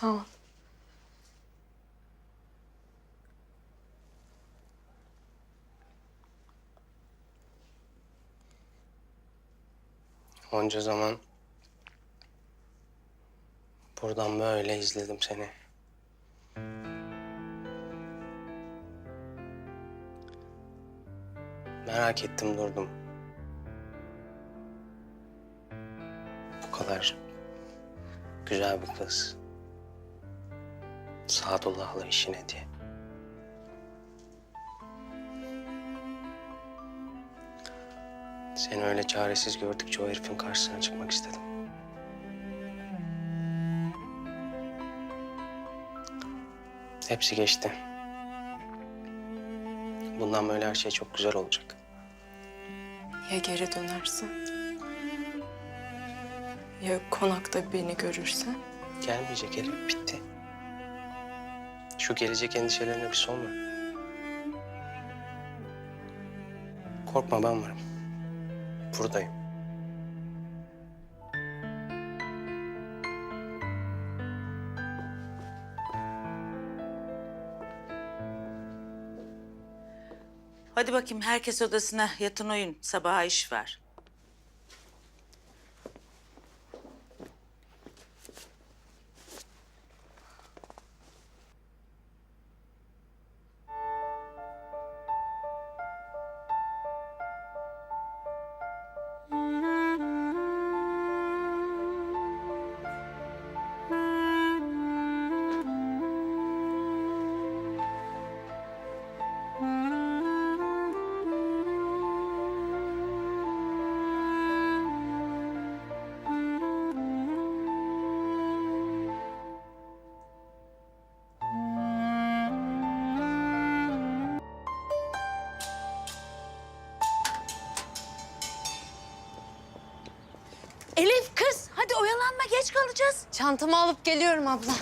Sağ ol. Onca zaman buradan böyle izledim seni. Merak ettim durdum. Bu kadar güzel bir kız. Sadullah'la işine diye. Seni öyle çaresiz gördükçe o herifin karşısına çıkmak istedim. Hepsi geçti. Bundan böyle her şey çok güzel olacak. Ya geri dönersen? Ya konakta beni görürsen? Gelmeyecek Elif, bitti. Şu gelecek endişelerine bir son ver. Korkma ben varım. Buradayım. Hadi bakayım herkes odasına yatın oyun. Sabaha iş var. Geç kalacağız. Çantamı alıp geliyorum abla.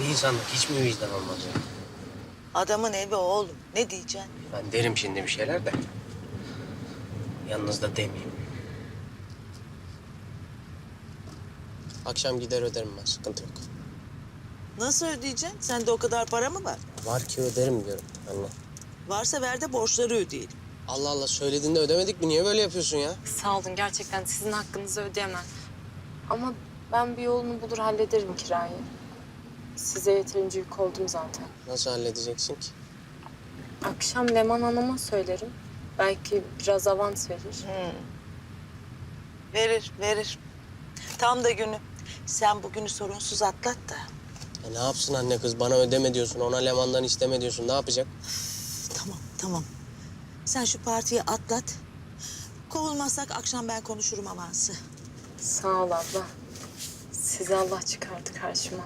Bir insanlık hiç mi vicdan olmaz ya? Adamın evi oğlum. Ne diyeceksin? Ben derim şimdi bir şeyler de. Yalnız da demeyeyim. Akşam gider öderim ben, sıkıntı yok. Nasıl ödeyeceksin? Sende o kadar para mı var? Var ki öderim diyorum anne. Varsa ver de borçları ödeyelim. Allah Allah söylediğinde ödemedik mi? Niye böyle yapıyorsun ya? Sağ olun gerçekten sizin hakkınızı ödeyemem. Ama ben bir yolunu bulur hallederim kirayı. Size yeterince yük oldum zaten. Nasıl halledeceksin ki? Akşam Leman Hanım'a söylerim. Belki biraz avans verir. Verir, verir. Tam da günü. Sen bugünü sorunsuz atlat da. E ne yapsın anne kız? Bana ödeme diyorsun, ona lemandan isteme diyorsun. Ne yapacak? Tamam, tamam. Sen şu partiyi atlat. Kovulmazsak akşam ben konuşurum avansı. Sağ ol abla. Sizi Allah çıkardı karşıma.